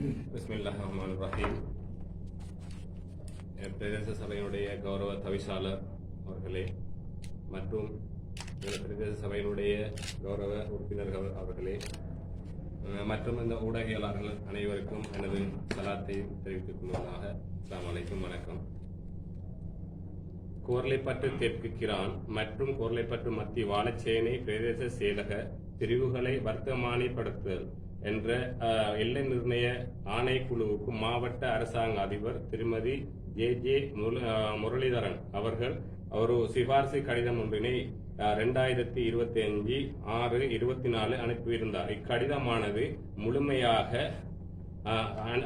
பிஸ்மில்லாஹ் ரஹ்மான் ரஹீம் என் பிரதேச சபையினுடைய கௌரவ தவிசாளர் அவர்களே மற்றும் இந்த பிரதேச சபையினுடைய கௌரவ உறுப்பினர்கள் அவர்களே மற்றும் இந்த ஊடகவியலாளர்கள் அனைவருக்கும் எனது சலாத்தை தெரிவித்துக் கொள்வதாக அஸ்லாம் அலைக்கும் வணக்கம். கோர்லைப்பற்று தெற்கு கிரான் மற்றும் கோர்லைப்பற்று மத்திய வாழச்சேனை பிரதேச செயலக பிரிவுகளை வர்த்தமானிப்படுத்துதல் என்ற எல்லை நிர்ணய ஆணைக்குழுவுக்கு மாவட்ட அரசாங்க அதிபர் திருமதி ஜே ஜே முரளிதரன் அவர்கள் ஒரு சிபார்சு கடிதம் ஒன்றினை ரெண்டாயிரத்தி இருபத்தி அஞ்சு ஆறு இருபத்தி நாலு அனுப்பியிருந்தார். இக்கடிதமானது முழுமையாக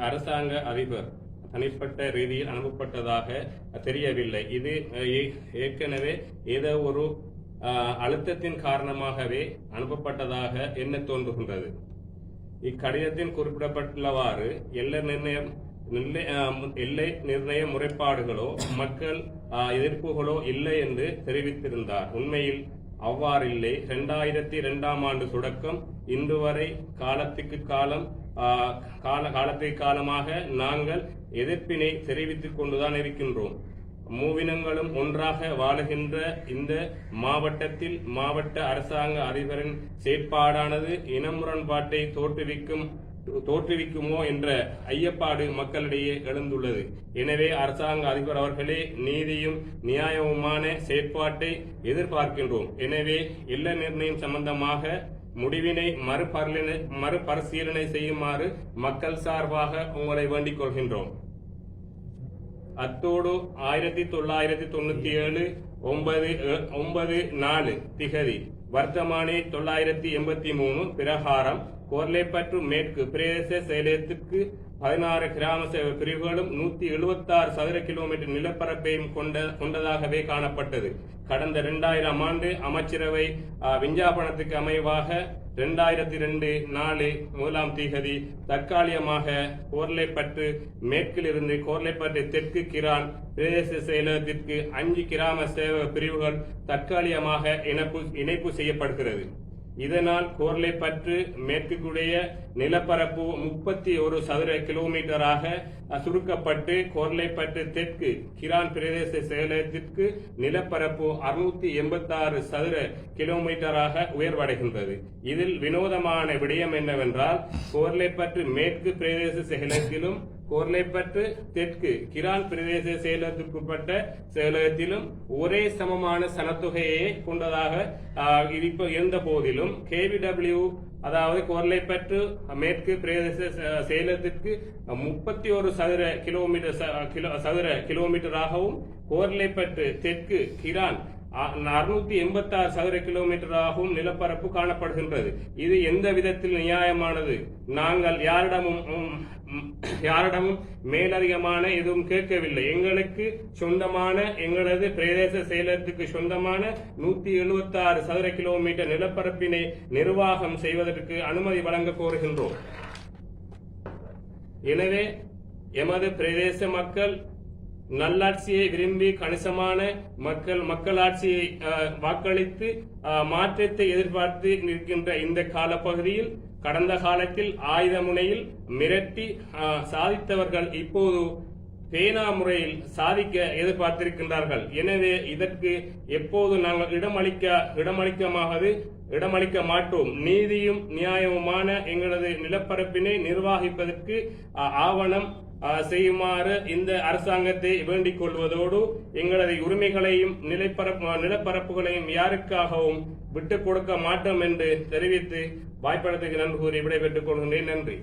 அரசாங்க அதிபர் தனிப்பட்ட ரீதியில் அனுப்பப்பட்டதாக தெரியவில்லை. இது ஏ- ஏற்கனவே ஏதோ ஒரு அழுத்தத்தின் காரணமாகவே அனுப்பப்பட்டதாக என்ன தோன்றுகின்றது. இக்கடிதத்தில் குறிப்பிடப்பட்டுள்ளவாறு எல்லை நிர்ணயம் எல்லை நிர்ணய முறைப்பாடுகளோ மக்கள் எதிர்ப்புகளோ இல்லை என்று தெரிவித்திருந்தார். உண்மையில் அவ்வாறில்லை. இரண்டாயிரத்தி இரண்டாம் ஆண்டு தொடக்கம் இன்று வரை காலத்துக்கு காலம் கால காலத்தை காலமாக நாங்கள் எதிர்ப்பினை தெரிவித்துக் கொண்டுதான் இருக்கின்றோம். மூவினங்களும் ஒன்றாக வாழுகின்ற இந்த மாவட்டத்தில் மாவட்ட அரசாங்க அதிபரின் செயற்பாடானது இன முரண்பாட்டை தோற்றுவிக்கும் தோற்றுவிக்குமோ என்ற ஐயப்பாடு மக்களிடையே எழுந்துள்ளது. எனவே அரசாங்க அதிபர் அவர்களே நீதியும் நியாயமுமான செயற்பாட்டை எதிர்பார்க்கின்றோம். எனவே இல்ல நிர்ணயம் சம்பந்தமாக முடிவினை மறுபரிசீலனை மறுபரிசீலனை செய்யுமாறு மக்கள் சார்பாக உங்களை வேண்டிக் கொள்கின்றோம். അത്തോട് ആയിരത്തി തൊള്ളായിരത്തി തൊണ്ണൂറ്റിയേഴ് ஒன்பது ஒன்பது நாலு திகதி. வர்த்தமானி தொள்ளாயிரத்தி எண்பத்தி மூணு பிரகாரம் கோர்லேப்பற்று மேற்கு பிரதேச செயலகத்திற்கு பதினாறு கிராம சேவை பிரிவுகளும் நூத்தி எழுபத்தாறு சதுர கிலோமீட்டர் நிலப்பரப்பையும் கொண்ட கொண்டதாகவே காணப்பட்டது. கடந்த இரண்டாயிரம் ஆண்டு அமைச்சரவை விஞ்ஞாபனத்துக்கு அமைவாக இரண்டாயிரத்தி ரெண்டு நாலு முதலாம் தீகதி தற்காலிகமாக கோர்லைப்பற்று மேற்கிலிருந்து கோர்லைப்பற்று தெற்கு கிரான் பிரதேச செயலகத்திற்கு அஞ்சு கிராம சேவை பிரிவுகள் தற்காலிகமாக இணைப்பு இணைப்பு செய்யப்படுகிறது. இதனால் கோர்லைப்பற்று மேற்குடைய நிலப்பரப்பு முப்பத்தி ஒரு சதுர கிலோமீட்டராக அஹ், சுருக்கப்பட்டு கோர்லைப்பற்று தெற்கு கிரான் பிரதேச செயலகத்திற்கு நிலப்பரப்பு அறுநூத்தி எண்பத்தாறு சதுர கிலோமீட்டராக உயர்வடைகின்றது. இதில் வினோதமான விடயம் என்னவென்றால் கோர்லைப்பற்று மேற்கு பிரதேச செயலகத்திலும் கோர்லைப்பற்று தெற்கு கிரான் பிரதேச செயலகத்திற்குட்பட்ட செயலகத்திலும் ஒரே சமமான சனத்தொகையை கொண்டதாக இருந்த போதிலும் கேவிடபிள்யூ அதாவது கோர்லைப்பற்று மேற்கு பிரதேச சேலத்திற்கு செயலகத்திற்கு முப்பத்தி ஒரு சதுர கிலோமீட்டர் ச- கிலோ- சதுர கிலோமீட்டராகவும் கோர்லைப்பற்று தெற்கு கிரான் அறுநூத்தி எண்பத்தாறு சதுர கிலோமீட்டராகவும் நிலப்பரப்பு காணப்படுகின்றது. இது எந்த விதத்தில் நியாயமானது? நாங்கள் யாரிடமும் உம், யாரிடமும் மேலதிகமான எதுவும் கேட்கவில்லை. எங்களுக்கு சொந்தமான எங்களது பிரதேச செயலகத்துக்கு சொந்தமான நூத்தி எழுபத்தாறு சதுர கிலோமீட்டர் நிலப்பரப்பினை நிர்வாகம் செய்வதற்கு அனுமதி வழங்க கோருகின்றோம். எனவே எமது பிரதேச மக்கள் நல்லாட்சியை விரும்பி கணிசமான மக்கள் மக்களாட்சியை வாக்களித்து மாற்றத்தை எதிர்பார்த்து நிற்கின்ற இந்த காலப்பகுதியில் கடந்த காலத்தில் ஆயுத முனையில் மிரட்டி சாதித்தவர்கள் இப்போது பேனா முறையில் சாதிக்க எதிர்பார்த்திருக்கின்றார்கள். எனவே இதற்கு எப்போது நாங்கள் இடமளிக்க இடமளிக்கமாகது இடமளிக்க மாட்டோம். நீதியும் நியாயமுமான எங்களது நிலப்பரப்பினை நிர்வகிப்பதற்கு ஆவணம் செய்யுமாறு இந்த அரசாங்கத்தை வேண்டிக் கொள்வதோடு எங்களது உரிமைகளையும் நிலப்பரப்பு நிலப்பரப்புகளையும் யாருக்காகவும் விட்டுக் கொடுக்க மாட்டோம் என்று தெரிவித்து வாய்ப்படத்துக்கு நன்றி கூறி விடைபெற்றுக் கொள்கின்றேன். நன்றி.